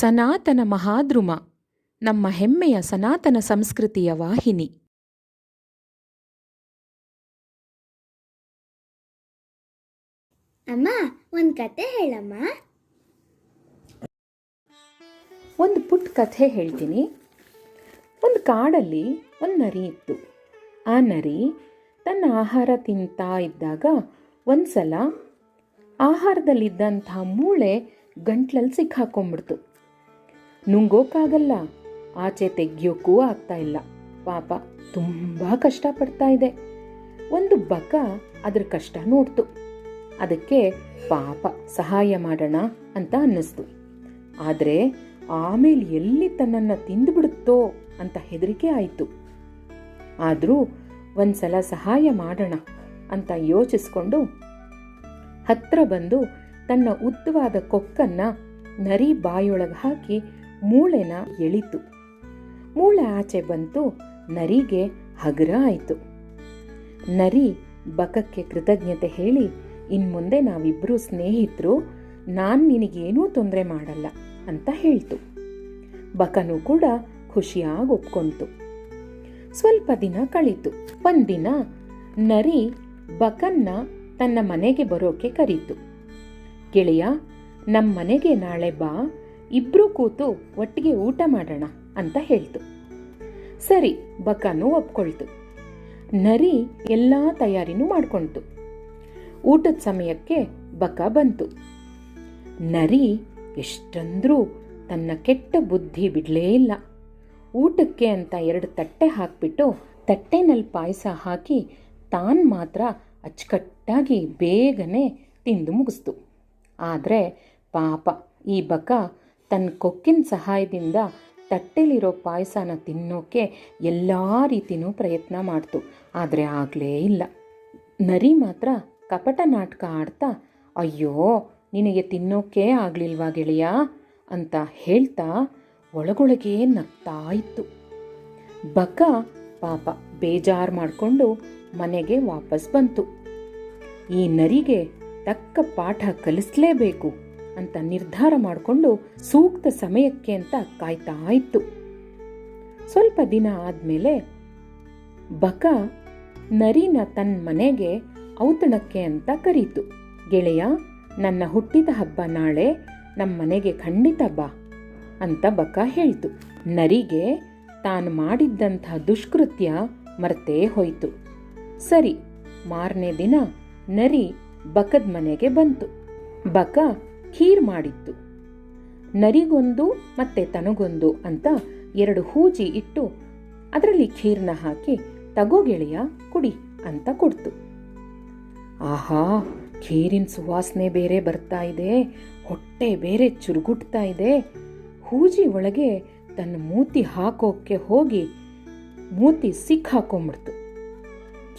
ಸನಾತನ ಮಹಾದ್ರುಮ ನಮ್ಮ ಹೆಮ್ಮೆಯ ಸನಾತನ ಸಂಸ್ಕೃತಿಯ ವಾಹಿನಿ. ಅಮ್ಮ ಒಂದು ಕತೆ ಹೇಳಮ್ಮ. ಒಂದು ಪುಟ್ಟ ಕಥೆ ಹೇಳ್ತೀನಿ. ಒಂದು ಕಾಡಲ್ಲಿ ಒಂದು ನರಿ ಇತ್ತು. ಆ ನರಿ ತನ್ನ ಆಹಾರ ತಿಂತಾ ಇದ್ದಾಗ ಒಂದ್ಸಲ ಆಹಾರದಲ್ಲಿದ್ದಂಥ ಮೂಳೆ ಗಂಟ್ಲಲ್ಲಿ ಸಿಕ್ಕಾಕೊಂಡ್ಬಿಡ್ತು. ನುಂಗೋಕ್ಕಾಗಲ್ಲ ಆಚೆ ತೆಗಿಯೋಕ್ಕೂ ಆಗ್ತಾ ಇಲ್ಲ. ಪಾಪ ತುಂಬ ಕಷ್ಟಪಡ್ತಾ ಇದೆ. ಒಂದು ಬಕ ಅದ್ರ ಕಷ್ಟ ನೋಡ್ತು. ಅದಕ್ಕೆ ಪಾಪ ಸಹಾಯ ಮಾಡೋಣ ಅಂತ ಅನ್ನಿಸ್ತು. ಆದರೆ ಆಮೇಲೆ ಎಲ್ಲಿ ತನ್ನನ್ನು ತಿಂದುಬಿಡುತ್ತೋ ಅಂತ ಹೆದರಿಕೆ ಆಯಿತು. ಆದರೂ ಒಂದ್ಸಲ ಸಹಾಯ ಮಾಡೋಣ ಅಂತ ಯೋಚಿಸ್ಕೊಂಡು ಹತ್ರ ಬಂದು ತನ್ನ ಉದ್ದವಾದ ಕೊಕ್ಕನ್ನು ನರಿ ಬಾಯೊಳಗೆ ಹಾಕಿ ಮೂಳೆನ ಎಳಿತು. ಮೂಳೆ ಆಚೆ ಬಂತು, ನರಿಗೆ ಹಗುರ ಆಯಿತು. ನರಿ ಬಕಕ್ಕೆ ಕೃತಜ್ಞತೆ ಹೇಳಿ, ಇನ್ಮುಂದೆ ನಾವಿಬ್ಬರು ಸ್ನೇಹಿತರು, ನಾನು ನಿನಗೇನೂ ತೊಂದರೆ ಮಾಡಲ್ಲ ಅಂತ ಹೇಳ್ತು. ಬಕನು ಕೂಡ ಖುಷಿಯಾಗಿ ಒಪ್ಕೊಂತು ಸ್ವಲ್ಪ ದಿನ ಕಳೀತು. ಒಂದಿನ ನರಿ ಬಕನ್ನ ತನ್ನ ಮನೆಗೆ ಬರೋಕೆ ಕರೀತು. ಗೆಳೆಯ ನಮ್ಮ ಮನೆಗೆ ನಾಳೆ ಬಾ ಇಬ್ರು ಕೂತು ಒಟ್ಟಿಗೆ ಊಟ ಮಾಡೋಣ ಅಂತ ಹೇಳ್ತು. ಸರಿ, ಬಕಾನು ಒಪ್ಕೊಳ್ತು. ನರಿ ಎಲ್ಲ ತಯಾರಿನೂ ಮಾಡ್ಕೊಳ್ತು ಊಟದ ಸಮಯಕ್ಕೆ ಬಕ ಬಂತು. ನರಿ ಎಷ್ಟಂದ್ರೂ ತನ್ನ ಕೆಟ್ಟ ಬುದ್ಧಿ ಬಿಡಲೇ ಇಲ್ಲ. ಊಟಕ್ಕೆ ಅಂತ ಎರಡು ತಟ್ಟೆ ಹಾಕ್ಬಿಟ್ಟು ತಟ್ಟೆನಲ್ಲಿ ಪಾಯಸ ಹಾಕಿ ತಾನು ಮಾತ್ರ ಅಚ್ಚುಕಟ್ಟಾಗಿ ಬೇಗನೆ ತಿಂದು ಮುಗಿಸ್ತು. ಆದರೆ ಪಾಪ, ಈ ಬಕ ತನ್ನ ಕೊಕ್ಕಿನ ಸಹಾಯದಿಂದ ತಟ್ಟೆಲಿರೋ ಪಾಯಸನ ತಿನ್ನೋಕೆ ಎಲ್ಲ ರೀತಿಯೂ ಪ್ರಯತ್ನ ಮಾಡ್ತು. ಆದರೆ ಆಗಲೇ ಇಲ್ಲ. ನರಿ ಮಾತ್ರ ಕಪಟ ನಾಟಕ ಆಡ್ತಾ, ಅಯ್ಯೋ, ನಿನಗೆ ತಿನ್ನೋಕೆ ಆಗಲಿಲ್ವಾ ಗೆಳೆಯ? ಅಂತ ಹೇಳ್ತಾ ಒಳಗೊಳಗೆ ನಗ್ತಾ ಇತ್ತು. ಬಕ ಪಾಪ ಬೇಜಾರು ಮಾಡಿಕೊಂಡು ಮನೆಗೆ ವಾಪಸ್ ಬಂತು. ಈ ನರಿಗೆ ತಕ್ಕ ಪಾಠ ಕಲಿಸ್ಲೇಬೇಕು. ಅಂತ ನಿರ್ಧಾರ ಮಾಡಿಕೊಂಡು ಸೂಕ್ತ ಸಮಯಕ್ಕೆ ಅಂತ ಕಾಯ್ತಾ ಇತ್ತು. ಸ್ವಲ್ಪ ದಿನ ಆದಮೇಲೆ ಬಕ ನರಿನ ತನ್ನ ಮನೆಗೆ ಔತಣಕ್ಕೆ ಅಂತ ಕರೀತು. ಗೆಳೆಯ, ನನ್ನ ಹುಟ್ಟಿದ ಹಬ್ಬ ನಾಳೆ ನಮ್ಮ ಮನೆಗೆ ಖಂಡಿತ ಬಾ ಅಂತ ಬಕ ಹೇಳ್ತು. ನರಿಗೆ ತಾನು ಮಾಡಿದ್ದಂಥ ದುಷ್ಕೃತ್ಯ ಮರ್ತೇ ಹೋಯಿತು. ಸರಿ, ಮಾರನೇ ದಿನ ನರಿ ಬಕದ ಮನೆಗೆ ಬಂತು. ಬಕ ಖೀರ್ ಮಾಡಿತ್ತು. ನರಿಗೊಂದು ಮತ್ತೆ ತನಗೊಂದು ಅಂತ ಎರಡು ಹೂಜಿ ಇಟ್ಟು ಅದರಲ್ಲಿ ಖೀರ್ನ ಹಾಕಿ, ತಗೋ ಗೆಳೆಯ, ಕುಡಿ ಅಂತ ಕೊಡ್ತು. ಆಹಾ, ಖೀರಿನ ಸುವಾಸನೆ ಬೇರೆ ಬರ್ತಾ ಇದೆ, ಹೊಟ್ಟೆ ಬೇರೆ ಚುರುಗುಟ್ತಾ ಇದೆ. ಹೂಜಿ ಒಳಗೆ ತನ್ನ ಮೂತಿ ಹಾಕೋಕ್ಕೆ ಹೋಗಿ ಮೂತಿ ಸಿಕ್ಕಾಕೊಂಬಿಡ್ತು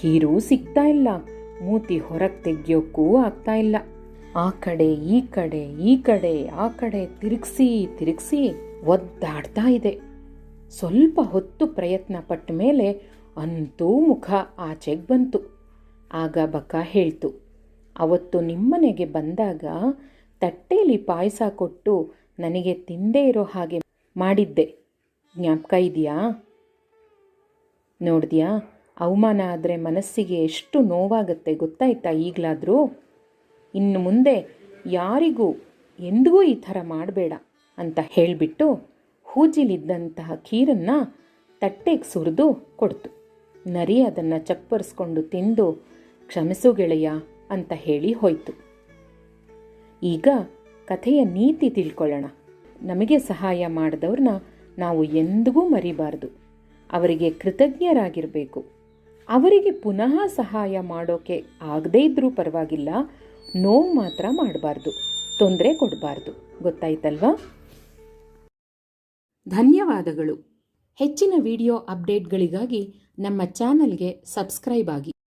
ಖೀರು ಸಿಗ್ತಾ ಇಲ್ಲ, ಮೂತಿ ಹೊರಗೆ ತೆಗಿಯೋಕ್ಕೂ ಆಗ್ತಾ ಇಲ್ಲ. ಆ ಕಡೆ, ಈ ಕಡೆ ಈ ಕಡೆ, ಆ ಕಡೆ ತಿರುಗಿಸಿ ತಿರುಗಿಸಿ ಒದ್ದಾಡ್ತಾ ಇದೆ. ಸ್ವಲ್ಪ ಹೊತ್ತು ಪ್ರಯತ್ನ ಪಟ್ಟ ಮೇಲೆ ಅಂತೂ ಮುಖ ಆಚೆಗೆ ಬಂತು. ಆಗ ಬಕ ಹೇಳ್ತು, ಅವತ್ತು ನಿಮ್ಮನೆಗೆ ಬಂದಾಗ ತಟ್ಟೆಯಲ್ಲಿ ಪಾಯಸ ಕೊಟ್ಟು ನನಗೆ ತಿಂದೇ ಇರೋ ಹಾಗೆ ಮಾಡಿದ್ದೆ. ಜ್ಞಾಪಕ ಇದೆಯಾ? ನೋಡಿದ್ಯಾ, ಅವಮಾನ ಆದರೆ ಮನಸ್ಸಿಗೆ ಎಷ್ಟು ನೋವಾಗುತ್ತೆ ಗೊತ್ತಾಯ್ತಾ ಈಗಲಾದರೂ? ಇನ್ನು ಮುಂದೆ ಯಾರಿಗೂ ಎಂದಿಗೂ ಈ ಥರ ಮಾಡಬೇಡ ಅಂತ ಹೇಳಿಬಿಟ್ಟು ಹೂಜಿಲಿದ್ದಂತಹ ಖೀರನ್ನು ತಟ್ಟೆಗೆ ಸುರಿದು ಕೊಡ್ತು. ನರಿ ಅದನ್ನು ಚಪ್ಪರಿಸ್ಕೊಂಡು ತಿಂದು ಕ್ಷಮಿಸು ಗೆಳೆಯ ಅಂತ ಹೇಳಿ ಹೋಯ್ತು. ಈಗ ಕಥೆಯ ನೀತಿ ತಿಳ್ಕೊಳ್ಳೋಣ. ನಮಗೆ ಸಹಾಯ ಮಾಡಿದವ್ರನ್ನ ನಾವು ಎಂದಿಗೂ ಮರಿಬಾರ್ದು. ಅವರಿಗೆ ಕೃತಜ್ಞರಾಗಿರಬೇಕು. ಅವರಿಗೆ ಪುನಃ ಸಹಾಯ ಮಾಡೋಕೆ ಆಗದೇ ಇದ್ದರೂ ಪರವಾಗಿಲ್ಲ. ನೋವು ಮಾತ್ರ ಮಾಡಬಾರ್ದು ತೊಂದರೆ ಕೊಡಬಾರ್ದು. ಗೊತ್ತಾಯ್ತಲ್ವಾ? ಧನ್ಯವಾದಗಳು. ಹೆಚ್ಚಿನ ವಿಡಿಯೋ ಅಪ್ಡೇಟ್ಗಳಿಗಾಗಿ ನಮ್ಮ ಚಾನಲ್ಗೆ ಸಬ್ಸ್ಕ್ರೈಬ್ ಆಗಿ.